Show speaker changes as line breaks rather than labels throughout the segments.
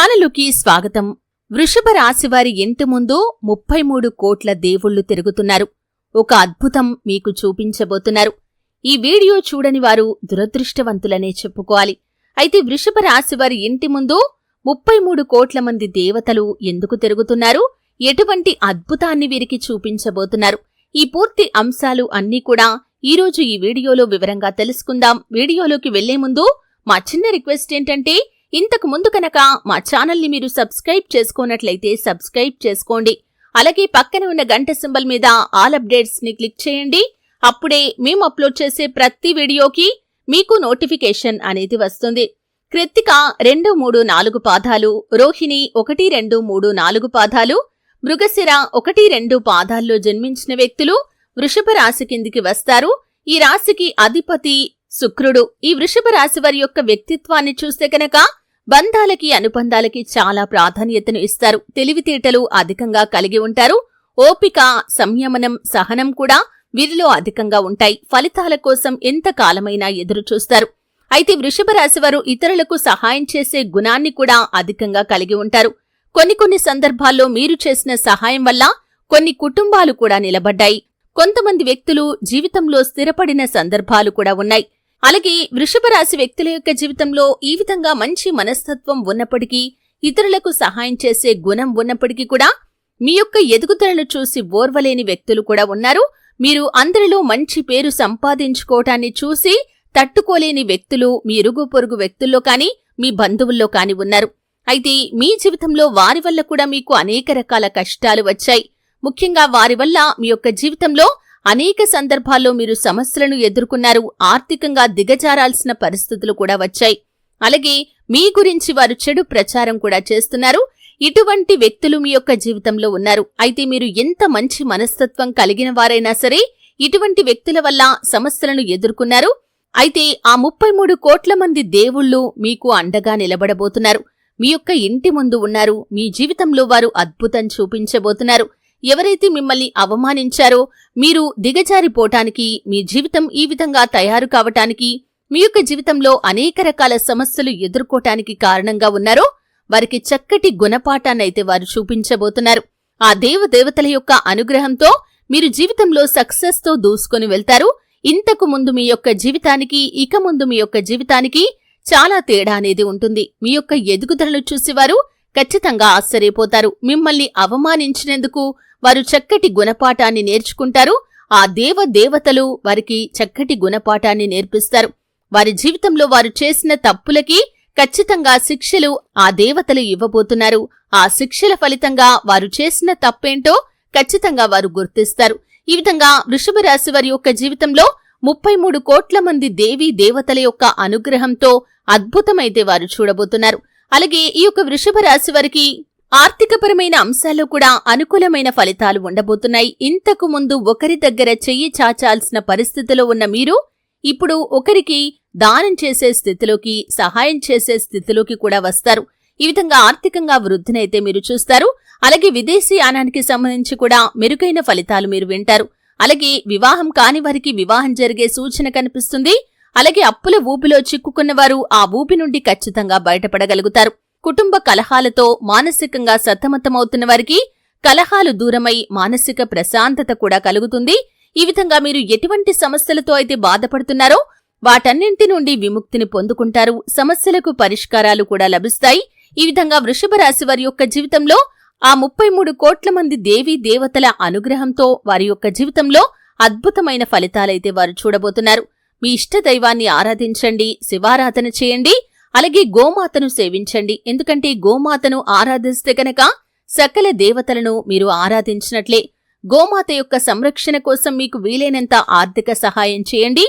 ఛానలుకి స్వాగతం. వృషభ రాశివారి ఇంటి ముందు ముప్పై మూడు కోట్ల దేవుళ్ళు తిరుగుతున్నారు. ఒక అద్భుతం మీకు చూపించబోతున్నారు. ఈ వీడియో చూడని వారు దురదృష్టవంతులనే చెప్పుకోవాలి. అయితే వృషభ రాశివారి ఇంటి ముందు ముప్పై మూడు కోట్ల మంది దేవతలు ఎందుకు తిరుగుతున్నారు? ఎటువంటి అద్భుతాన్ని వీరికి చూపించబోతున్నారు? ఈ పూర్తి అంశాలు అన్నీ కూడా ఈరోజు ఈ వీడియోలో వివరంగా తెలుసుకుందాం. వీడియోలోకి వెళ్ళే ముందు మా చిన్న రిక్వెస్ట్ ఏంటంటే ఇంతకు ముందు కనుక మా ఛానల్ని మీరు సబ్స్క్రైబ్ చేసుకోనట్లయితే సబ్స్క్రైబ్ చేసుకోండి. అలాగే పక్కన ఉన్న గంట సింబల్ మీద ఆల్ అప్డేట్స్ని క్లిక్ చేయండి. అప్పుడే మేము అప్లోడ్ చేసే ప్రతి వీడియోకి మీకు నోటిఫికేషన్ అనేది వస్తుంది. కృత్తిక రెండు మూడు నాలుగు పాదాలు రోహిణి ఒకటి రెండు మూడు నాలుగు పాదాలు మృగశిర ఒకటి రెండు పాదాల్లో జన్మించిన వ్యక్తులు వృషభ రాశి కిందికి వస్తారు. ఈ రాశికి అధిపతి శుక్రుడు. ఈ వృషభ రాశి వారి యొక్క వ్యక్తిత్వాన్ని చూస్తే కనుక బంధాలకి అనుబంధాలకి చాలా ప్రాధాన్యతను ఇస్తారు. తెలివితేటలు అధికంగా కలిగి ఉంటారు. ఓపిక సంయమనం సహనం కూడా వీరిలో అధికంగా ఉంటాయి. ఫలితాల కోసం ఎంత కాలమైనా ఎదురు చూస్తారు. అయితే వృషభ రాశివారు ఇతరులకు సహాయం చేసే గుణాన్ని కూడా అధికంగా కలిగి ఉంటారు. కొన్ని కొన్ని సందర్భాల్లో మీరు చేసిన సహాయం వల్ల కొన్ని కుటుంబాలు కూడా నిలబడ్డాయి. కొంతమంది వ్యక్తులు జీవితంలో స్థిరపడిన సందర్భాలు కూడా ఉన్నాయి. అలాగే వృషభ రాశి వ్యక్తుల యొక్క జీవితంలో ఈ విధంగా మంచి మనస్తత్వం ఉన్నప్పటికీ ఇతరులకు సహాయం చేసే గుణం ఉన్నప్పటికీ కూడా మీ యొక్క ఎదుగుదలను చూసి ఓర్వలేని వ్యక్తులు కూడా ఉన్నారు. మీరు అందరిలో మంచి పేరు సంపాదించుకోవటాన్ని చూసి తట్టుకోలేని వ్యక్తులు మీ ఇరుగు పొరుగు వ్యక్తుల్లో కాని మీ బంధువుల్లో కాని ఉన్నారు. అయితే మీ జీవితంలో వారి వల్ల కూడా మీకు అనేక రకాల కష్టాలు వచ్చాయి. ముఖ్యంగా వారి వల్ల మీ యొక్క జీవితంలో అనేక సందర్భాల్లో మీరు సమస్యలను ఎదుర్కొన్నారు ఆర్థికంగా దిగజారాల్సిన పరిస్థితులు కూడా వచ్చాయి. అలాగే మీ గురించి వారు చెడు ప్రచారం కూడా చేస్తున్నారు. ఇటువంటి వ్యక్తులు మీ యొక్క జీవితంలో ఉన్నారు. అయితే మీరు ఎంత మంచి మనస్తత్వం కలిగిన వారైనా సరే ఇటువంటి వ్యక్తుల వల్ల సమస్యలను ఎదుర్కొన్నారు. అయితే ఆ ముప్పై మూడు కోట్ల మంది దేవుళ్ళు మీకు అండగా నిలబడబోతున్నారు. మీ యొక్క ఇంటి ముందు ఉన్నారు. మీ జీవితంలో వారు అద్భుతం చూపించబోతున్నారు. ఎవరైతే మిమ్మల్ని అవమానించారో మీరు దిగజారిపోటానికి మీ జీవితం ఈ విధంగా తయారు కావటానికి మీ యొక్క జీవితంలో అనేక రకాల సమస్యలు ఎదుర్కోటానికి కారణంగా ఉన్నారో వారికి చక్కటి గుణపాఠాన్నైతే వారు చూపించబోతున్నారు. ఆ దేవదేవతల యొక్క అనుగ్రహంతో మీరు జీవితంలో సక్సెస్తో దూసుకొని వెళ్తారు. ఇంతకు ముందు మీ యొక్క జీవితానికి ఇక ముందు మీ యొక్క జీవితానికి చాలా తేడా అనేది ఉంటుంది. మీ యొక్క ఎదుగుదలను చూసేవారు ఖచ్చితంగా ఆశ్చర్యపోతారు. మిమ్మల్ని అవమానించినందుకు వారు చక్కటి గుణపాఠాన్ని నేర్చుకుంటారు. ఆ దేవ దేవతలు వారికి చక్కటి గుణపాఠాన్ని నేర్పిస్తారు. వారి జీవితంలో వారు చేసిన తప్పులకి ఖచ్చితంగా శిక్షలు ఆ దేవతలు ఇవ్వబోతున్నారు. ఆ శిక్షల ఫలితంగా వారు చేసిన తప్పేంటో ఖచ్చితంగా వారు గుర్తిస్తారు. ఈ విధంగా వృషభ రాశి వారి యొక్క జీవితంలో ముప్పై మూడు కోట్ల మంది దేవీ దేవతల యొక్క అనుగ్రహంతో అద్భుతమైతే వారు చూడబోతున్నారు. అలాగే ఈ యొక్క వృషభ రాశి వారికి ఆర్థికపరమైన అంశాల్లో కూడా అనుకూలమైన ఫలితాలు ఉండబోతున్నాయి. ఇంతకు ముందు ఒకరి దగ్గర చెయ్యి చాచాల్సిన పరిస్థితిలో ఉన్న మీరు ఇప్పుడు ఒకరికి దానం చేసే స్థితిలోకి సహాయం చేసే స్థితిలోకి కూడా వస్తారు. ఈ విధంగా ఆర్థికంగా వృద్ధినైతే మీరు చూస్తారు. అలాగే విదేశీ యానానికి సంబంధించి కూడా మెరుగైన ఫలితాలు మీరు వింటారు. అలాగే వివాహం కాని వారికి వివాహం జరిగే సూచన కనిపిస్తుంది. అలాగే అప్పుల ఊపిలో చిక్కుకున్న వారు ఆ ఊపి నుండి ఖచ్చితంగా బయటపడగలుగుతారు. కుటుంబ కలహాలతో మానసికంగా సతమతమవుతున్న వారికి కలహాలు దూరమై మానసిక ప్రశాంతత కూడా కలుగుతుంది. ఈ విధంగా మీరు ఎటువంటి సమస్యలతో అయితే బాధపడుతున్నారో వాటన్నింటి నుండి విముక్తిని పొందుకుంటారు. సమస్యలకు పరిష్కారాలు కూడా లభిస్తాయి. ఈ విధంగా వృషభ రాశి వారి యొక్క జీవితంలో ఆ ముప్పై మూడు కోట్ల మంది దేవీ దేవతల అనుగ్రహంతో వారి యొక్క జీవితంలో అద్భుతమైన ఫలితాలైతే వారు చూడబోతున్నారు. మీ ఇష్ట దైవాన్ని ఆరాధించండి శివారాధన చేయండి. అలాగే గోమాతను సేవించండి. ఎందుకంటే గోమాతను ఆరాధిస్తే కనుక సకల దేవతలను మీరు ఆరాధించినట్లే. గోమాత యొక్క సంరక్షణ కోసం మీకు వీలైనంత ఆర్థిక సహాయం చేయండి.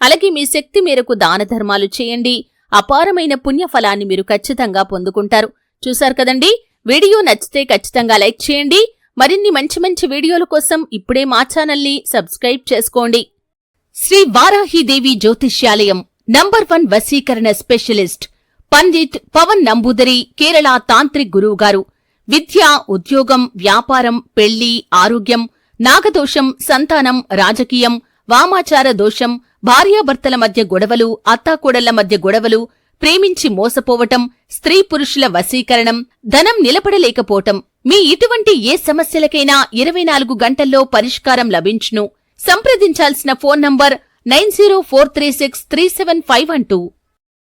అలాగే మీ శక్తి మేరకు దాన ధర్మాలు చేయండి. అపారమైన పుణ్యఫలాన్ని మీరు ఖచ్చితంగా పొందుకుంటారు. చూశారు కదండి? వీడియో నచ్చితే ఖచ్చితంగా లైక్ చేయండి. మరిన్ని మంచి మంచి వీడియోల కోసం ఇప్పుడే మా ఛానల్ని సబ్స్క్రైబ్ చేసుకోండి. శ్రీ వారాహిదేవి జ్యోతిష్యాలయం. నంబర్ వన్ వశీకరణ స్పెషలిస్ట్ పండిట్ పవన్ నంబూదరి కేరళ తాంత్రిక్ గురువు గారు. విద్య ఉద్యోగం వ్యాపారం పెళ్ళి ఆరోగ్యం నాగదోషం సంతానం రాజకీయం వామాచార దోషం భార్యాభర్తల మధ్య గొడవలు అత్తాకోడళ్ళ మధ్య గొడవలు ప్రేమించి మోసపోవటం స్త్రీ పురుషుల వశీకరణం ధనం నిలబడలేకపోవటం. మీ ఇటువంటి ఏ సమస్యలకైనా ఇరవై నాలుగు గంటల్లో పరిష్కారం లభించును. సంప్రదించాల్సిన phone number nine zero four three six three seven five one two.